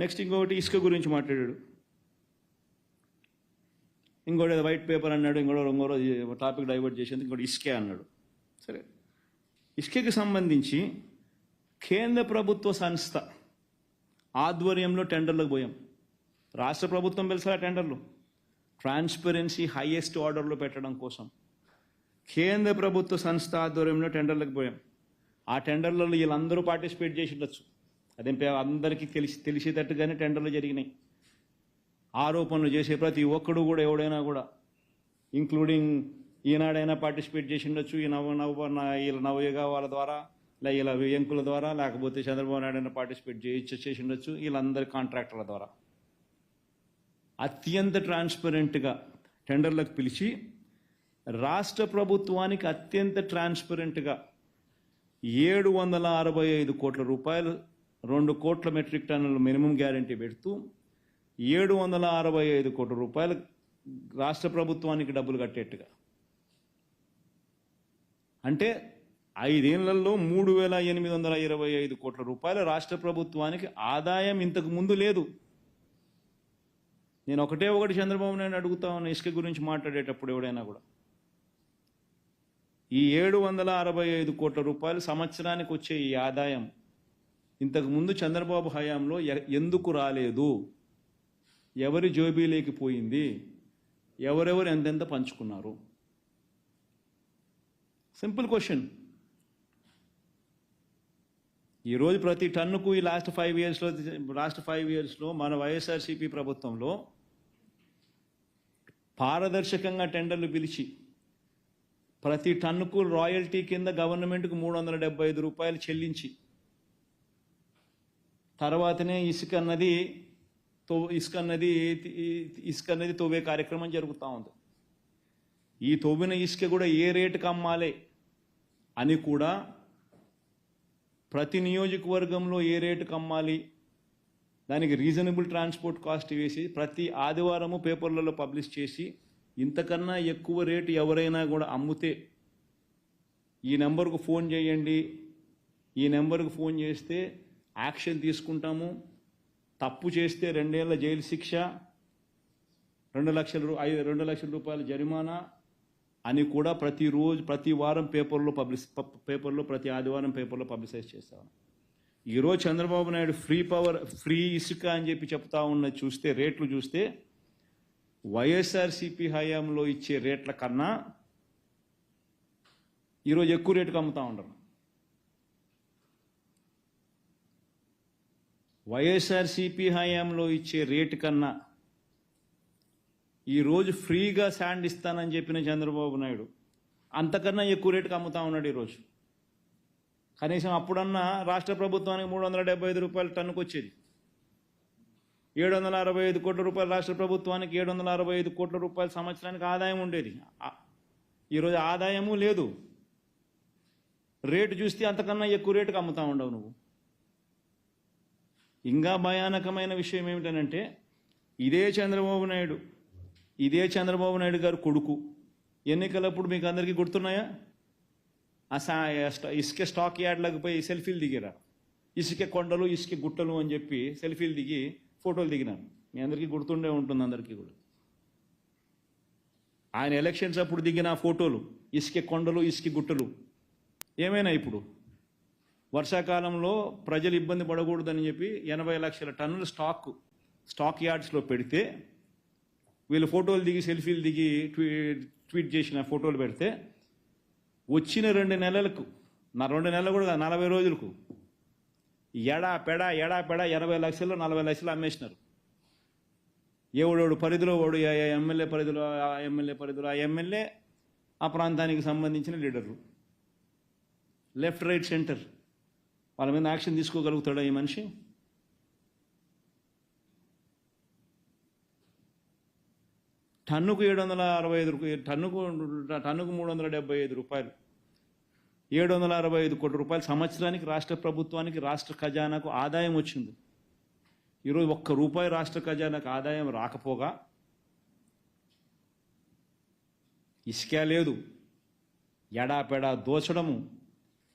Next ఇంకొకటి ఇసుక గురించి మాట్లాడాడు. ఇంకోటి ఏదో వైట్ పేపర్ అన్నాడు ఇంకోటి ఇంకో టాపిక్ డైవర్ట్ చేసేందుకు ఇంకోటి ఇసుకే అన్నాడు. సరే. ఇసుకకి సంబంధించి కేంద్ర ప్రభుత్వ సంస్థ ఆధ్వర్యంలో టెండర్లకు పోయాం. రాష్ట్ర ప్రభుత్వం పిలిచిన టెండర్లు? ట్రాన్స్పరెన్సీ హైయెస్ట్ ఆర్డర్లో పెట్టడం కోసం. కేంద్ర ప్రభుత్వ సంస్థ ఆధ్వర్యంలో టెండర్లకు పోయాం. ఆ టెండర్లలో వీళ్ళందరూ పార్టిసిపేట్ చేసి ఉండొచ్చు. అదేం పే- అందరికీ తెలిసి తెలిసేటట్టుగానే టెండర్లు జరిగినాయి. ఆరోపణలు చేసే ప్రతి ఒక్కడు కూడా ఎవడైనా కూడా ఇంక్లూడింగ్ ఈనాడైనా పార్టిసిపేట్ చేసి ఉండొచ్చు ఈ నవ నవ వీళ్ళ నవయుగ వాళ్ళ ద్వారా లే ఇలా వ్యంకుల ద్వారా లేకపోతే చంద్రబాబు నాయుడు అయినా పార్టిసిపేట్ చేసి చేసి ఉండొచ్చు వీళ్ళందరి కాంట్రాక్టర్ల ద్వారా. అత్యంత ట్రాన్స్పరెంట్గా టెండర్లకు పిలిచి రాష్ట్ర ప్రభుత్వానికి అత్యంత ట్రాన్స్పరెంట్గా ఏడు వందల అరవై ఐదు కోట్ల రూపాయలు రెండు కోట్ల మెట్రిక్ టన్నుల మినిమం గ్యారంటీ పెడుతూ ఏడు వందల అరవై ఐదు కోట్ల రూపాయలు రాష్ట్ర ప్రభుత్వానికి డబ్బులు కట్టేట్టుగా. అంటే ఐదేళ్ళలో మూడు వేల ఎనిమిది వందల ఇరవై ఐదు కోట్ల రూపాయలు రాష్ట్ర ప్రభుత్వానికి ఆదాయం ఇంతకు ముందు లేదు. నేను ఒకటే ఒకటి చంద్రబాబు నాయుడు అడుగుతా ఉన్న ఇసుక గురించి మాట్లాడేటప్పుడు ఎవడైనా కూడా. ఈ ఏడు వందల అరవై ఐదు కోట్ల రూపాయలు సంవత్సరానికి వచ్చే ఈ ఆదాయం ఇంతకు ముందు చంద్రబాబు హయాంలో ఎ- ఎందుకు రాలేదు? ఎవరి జోబీలోకి పోయింది? ఎవరెవరు ఎంతెంత పంచుకున్నారు? Simple question. ఈరోజు ప్రతి టన్నుకు ఈ లాస్ట్ ఫైవ్ ఇయర్స్లో లాస్ట్ ఫైవ్ ఇయర్స్లో మన వైఎస్ఆర్సీపీ ప్రభుత్వంలో పారదర్శకంగా టెండర్లు పిలిచి ప్రతి టన్నుకు రాయల్టీ కింద గవర్నమెంట్కు మూడు వందల డెబ్బై ఐదు రూపాయలు చెల్లించి తర్వాతనే ఇసుక అన్నది తో ఇసుక అన్నది ఇసుక అన్నది తోవే కార్యక్రమం జరుగుతూ ఉంది. ఈ తోవిన ఇసుక కూడా ఏ రేటుకి అమ్మాలి అని కూడా ప్రతి నియోజకవర్గంలో ఏ రేటుకి అమ్మాలి దానికి రీజనబుల్ ట్రాన్స్పోర్ట్ కాస్ట్ వేసి ప్రతి ఆదివారము పేపర్లలో పబ్లిష్ చేసి ఇంతకన్నా ఎక్కువ రేటు ఎవరైనా కూడా అమ్ముతే ఈ నెంబర్కు ఫోన్ చేయండి ఈ నెంబర్కు ఫోన్ చేస్తే యాక్షన్ తీసుకుంటాము. తప్పు చేస్తే రెండేళ్ళ జైలు శిక్ష రెండు లక్షల రూ- ఐదు రెండు లక్షల రూపాయల జరిమానా అని కూడా ప్రతిరోజు ప్రతి వారం పేపర్లో పబ్లిష్ పేపర్లో ప్రతి ఆదివారం పేపర్లో పబ్లిసైజ్ చేస్తాను ఈరోజు Chandrababu Naidu free power free ఇసుక అని చెప్పి చెప్తా ఉన్నది చూస్తే రేట్లు చూస్తే వైఎస్ఆర్సీపీ హయాంలో ఇచ్చే రేట్ల కన్నా ఈరోజు ఎక్కువ రేటుకు అమ్ముతా ఉండరు. వైఎస్ఆర్సీపీ హయాంలో ఇచ్చే రేటు కన్నా ఈరోజు ఫ్రీగా శాండ్ ఇస్తానని చెప్పిన చంద్రబాబు నాయుడు అంతకన్నా ఎక్కువ రేటుకి అమ్ముతా ఉన్నాడు ఈరోజు కనీసం అప్పుడన్నా రాష్ట్ర ప్రభుత్వానికి మూడు వందల డెబ్బై ఐదు రూపాయలు టన్నుకు వచ్చేది ఏడు వందల అరవై ఐదు కోట్ల రూపాయలు రాష్ట్ర ప్రభుత్వానికి ఏడు వందల అరవై ఐదు కోట్ల రూపాయలు సంవత్సరానికి ఆదాయం ఉండేది. ఈరోజు ఆదాయము లేదు. రేటు చూస్తే అంతకన్నా ఎక్కువ రేటుకి అమ్ముతా ఉండవు నువ్వు. ఇంకా భయానకమైన విషయం ఏమిటనంటే ఇదే చంద్రబాబు నాయుడు ఇదే చంద్రబాబు నాయుడు గారు కొడుకు. ఎన్నికలప్పుడు మీకు అందరికీ గుర్తున్నాయా? ఆ ఇసుక స్టాక్ యార్డ్లకు పోయి సెల్ఫీలు దిగారు? ఇసుక కొండలు ఇసుక గుట్టలు అని చెప్పి సెల్ఫీలు దిగి ఫోటోలు దిగినాను మీ అందరికీ గుర్తుండే ఉంటుంది అందరికీ కూడా. ఆయన ఎలక్షన్స్ అప్పుడు దిగిన ఫోటోలు ఇసుక కొండలు ఇసుక గుట్టలు. ఏమైనా ఇప్పుడు? వర్షాకాలంలో ప్రజలు ఇబ్బంది పడకూడదని చెప్పి ఎనభై లక్షల టన్నుల స్టాక్ స్టాక్ యార్డ్స్లో పెడితే వీళ్ళు ఫోటోలు దిగి సెల్ఫీలు దిగి ట్వీట్ చేసిన ఫోటోలు పెడితే వచ్చిన రెండు నెలలకు నా రెండు నెలలు కూడా నలభై రోజులకు ఎడా పెడ ఎడా పెడ ఎనభై లక్షలు నలభై లక్షలు అమ్మేసినారు. ఎవడోడు పరిధిలో వాడు ఎమ్మెల్యే పరిధిలో ఆ ఎమ్మెల్యే పరిధిలో ఆ ఎమ్మెల్యే ఆ ప్రాంతానికి సంబంధించిన లీడర్లు లెఫ్ట్ రైట్ సెంటర్. వాళ్ళ మీద యాక్షన్ తీసుకోగలుగుతాడా ఈ మనిషి? టన్నుకు ఏడు వందల అరవై ఐదు టన్నుకు టన్నుకు మూడు వందల డెబ్బై ఐదు రూపాయలు. ఏడు వందల అరవై ఐదు కోట్ల రూపాయలు సంవత్సరానికి రాష్ట్ర ప్రభుత్వానికి రాష్ట్ర ఖజానాకు ఆదాయం వచ్చింది. ఈరోజు ఒక్క రూపాయి రాష్ట్ర ఖజానాకు ఆదాయం రాకపోగా ఇసుక లేదు. ఎడాపెడా దోచడము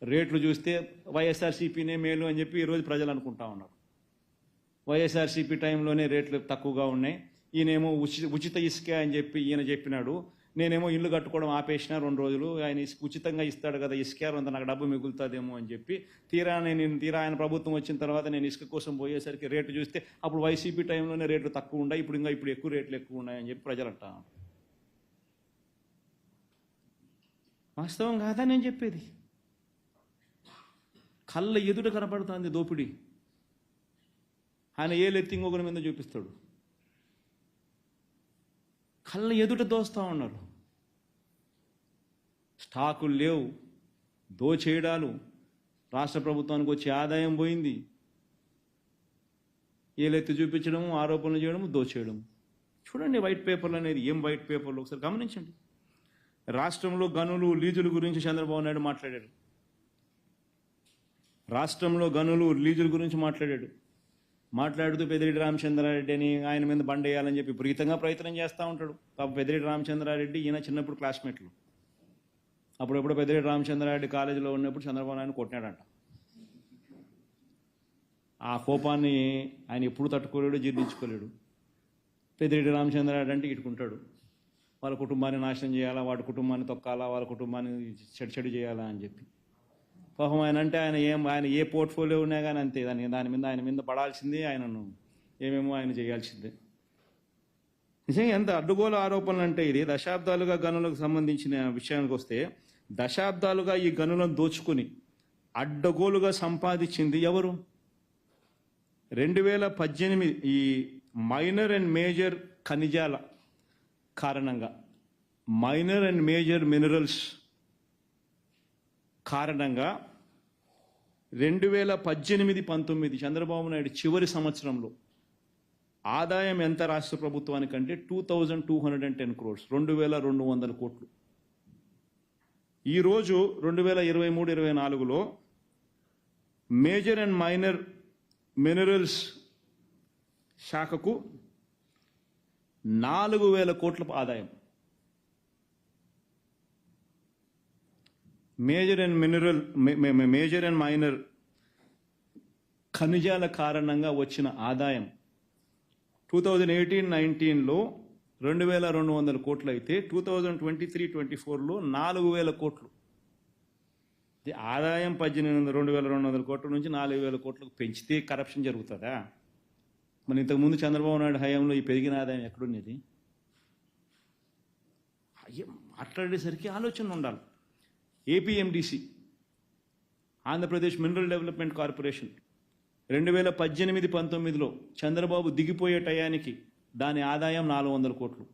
రేట్లు చూస్తే వైఎస్ఆర్సీపీనే మేలు అని చెప్పి ఈరోజు ప్రజలు అనుకుంటా ఉన్నారు. వైఎస్ఆర్సీపీ టైంలోనే రేట్లు తక్కువగా ఉన్నాయి. ఈయనేమో ఉచిత ఉచిత ఇసుక అని చెప్పి ఈయన చెప్పినాడు. నేనేమో ఇల్లు కట్టుకోవడం ఆపేసిన రెండు రోజులు. ఆయన ఇసుక ఉచితంగా ఇస్తాడు కదా ఇసుక అంత నాకు డబ్బు మిగులుతుందేమో అని చెప్పి తీరా నేను తీరా ఆయన ప్రభుత్వం వచ్చిన తర్వాత నేను ఇసుక కోసం పోయేసరికి రేటు చూస్తే అప్పుడు వైసీపీ టైంలోనే రేట్లు తక్కువ ఉన్నాయి. ఇప్పుడు ఇంకా ఇప్పుడు ఎక్కువ రేట్లు ఎక్కువ ఉన్నాయని చెప్పి ప్రజలు అంటాను వాస్తవం కాదా నేను చెప్పేది. కళ్ళ ఎదుట కనపడుతుంది దోపిడీ. ఆయన ఏలెత్తి ఇంకొకరి మీద చూపిస్తాడు? కళ్ళ ఎదుట దోస్తూ ఉన్నారు. స్టాకులు లేవు దోచేయడాలు రాష్ట్ర ప్రభుత్వానికి వచ్చే ఆదాయం పోయింది. ఏలెత్తి చూపించడము ఆరోపణలు చేయడము దోచేయడము. చూడండి వైట్ పేపర్లు అనేది ఏం వైట్ పేపర్లు? ఒకసారి గమనించండి. రాష్ట్రంలో గనులు లీజుల గురించి చంద్రబాబు నాయుడు మాట్లాడాడు రాష్ట్రంలో గనులు లీజుల గురించి మాట్లాడాడు. మాట్లాడుతూ పెదిరెడ్డి రామచంద్రారెడ్డి అని ఆయన మీద బండేయాలని చెప్పి విపరీతంగా ప్రయత్నం చేస్తూ ఉంటాడు. పాప పెదిరెడ్డి రామచంద్రారెడ్డి ఈయన చిన్నప్పుడు క్లాస్మేట్లు. అప్పుడప్పుడు పెదిరెడ్డి రామచంద్రారెడ్డి కాలేజీలో ఉన్నప్పుడు చంద్రబాబు నాయుడు కొట్టినాడంట. ఆ కోపాన్ని ఆయన ఎప్పుడు తట్టుకోలేడు జీర్ణించుకోలేడు. పెదిరెడ్డి రామచంద్రారెడ్డి అంటే ఇటుకుంటాడు. వాళ్ళ కుటుంబాన్ని నాశనం చేయాలా? వాడి కుటుంబాన్ని తొక్కాలా? వాళ్ళ కుటుంబాన్ని చెడు చెడు చేయాలా అని చెప్పి. పాపం ఆయన అంటే ఆయన ఏం ఆయన ఏ పోర్ట్ఫోలియో ఉన్నా కానీ అంతే. దాని దాని మీద ఆయన మీద పడాల్సిందే ఆయనను. ఏమేమో ఆయన చేయాల్సిందే. నిజంగా ఎంత అడ్డుగోలు ఆరోపణలు అంటే ఇది. దశాబ్దాలుగా గనులకు సంబంధించిన విషయానికి వస్తే దశాబ్దాలుగా ఈ గనులను దోచుకుని అడ్డగోలుగా సంపాదించింది ఎవరు? రెండు వేల పద్దెనిమిది ఈ మైనర్ అండ్ మేజర్ ఖనిజాల కారణంగా మైనర్ అండ్ మేజర్ మినరల్స్ కారణంగా రెండు వేల పద్దెనిమిది పంతొమ్మిది చంద్రబాబు నాయుడు చివరి సంవత్సరంలో ఆదాయం ఎంత రాష్ట్ర ప్రభుత్వానికంటే two thousand two hundred and ten crores రెండు వేల రెండు వందల కోట్లు. ఈరోజు రెండు వేల ఇరవై మూడు ఇరవై నాలుగులో మేజర్ అండ్ మైనర్ మినరల్స్ శాఖకు నాలుగు వేల కోట్ల ఆదాయం. Major and mineral major and minor ఖనిజాల కారణంగా వచ్చిన ఆదాయం. టూ థౌజండ్ ఎయిటీన్ నైన్టీన్లో రెండు వేల రెండు వందల కోట్లు అయితే two thousand twenty three twenty ఫోర్లో నాలుగు వేల కోట్లు. ఆదాయం పద్దెనిమిది వందల రెండు వేల రెండు వందల కోట్ల నుంచి నాలుగు వేల కోట్లకు పెంచితే కరప్షన్ జరుగుతుందా? మరి ఇంతకుముందు చంద్రబాబు నాయుడు హయాంలో ఈ పెరిగిన ఆదాయం ఎక్కడున్నది అయ్యే మాట్లాడేసరికి ఆలోచన ఉండాలి. APMDC Andhra Pradesh mineral development corporation. రెండు వేల పద్దెనిమిది పంతొమ్మిదిలో చంద్రబాబు దిగిపోయే టయానికి దాని ఆదాయం నాలుగు వందల కోట్లు.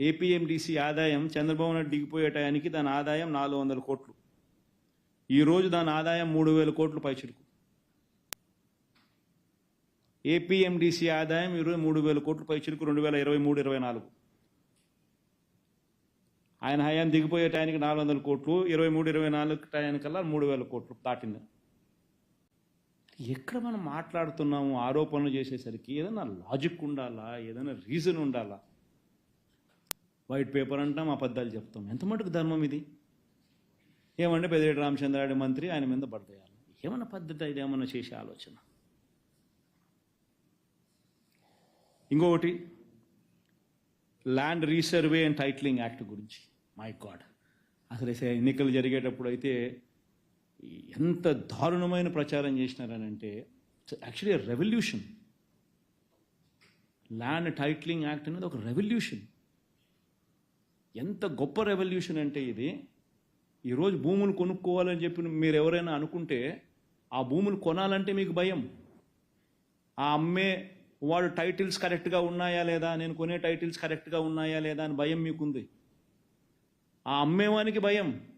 ఏపీఎండిసి ఆదాయం చంద్రబాబు నాయుడు దిగిపోయే టయానికి దాని ఆదాయం నాలుగు వందల కోట్లు. ఈరోజు దాని ఆదాయం మూడు వేల కోట్లు పైచిరుకు ఏపీఎండిసి ఆదాయం ఈరోజు మూడు వేల కోట్లు పైచిరుకు రెండు వేల ఇరవై మూడు ఇరవై నాలుగు. ఆయన హయాం దిగిపోయే టయానికి నాలుగు వందల కోట్లు ఇరవై మూడు ఇరవై నాలుగు టయానికల్లా మూడు వేల కోట్లు దాటింది. ఎక్కడ మనం మాట్లాడుతున్నాము ఆరోపణలు చేసేసరికి ఏదైనా లాజిక్ ఉండాలా ఏదైనా రీజన్ ఉండాలా? వైట్ పేపర్ అంటాం అబద్ధాలు చెప్తాం. ఎంత మటుకు ధర్మం ఇది? ఏమంటే పెద్దిరెడ్డి రామచంద్రారెడ్డి మంత్రి ఆయన మీద పడతాయాలి ఏమన్నా పద్ధతి ఇది ఏమన్నా చేసే ఆలోచన? ఇంకొకటి land resurvey and titling act గురించి. మై గాడ్ అసలు ఎన్నికలు జరిగేటప్పుడు అయితే ఎంత దారుణమైన ప్రచారం చేసినారనంటే actually revolution land titling act అనేది ఒక రెవల్యూషన్ ఎంత గొప్ప రెవల్యూషన్ అంటే ఇది. ఈరోజు భూములు కొనుక్కోవాలని చెప్పి మీరు ఎవరైనా అనుకుంటే ఆ భూములు కొనాలంటే మీకు భయం. ఆ అమ్మే వాడు టైటిల్స్ కరెక్ట్గా ఉన్నాయా లేదా? నేను కొనే టైటిల్స్ కరెక్ట్గా ఉన్నాయా లేదా అని భయం మీకుంది. ఆ అమ్మేవానికి భయం.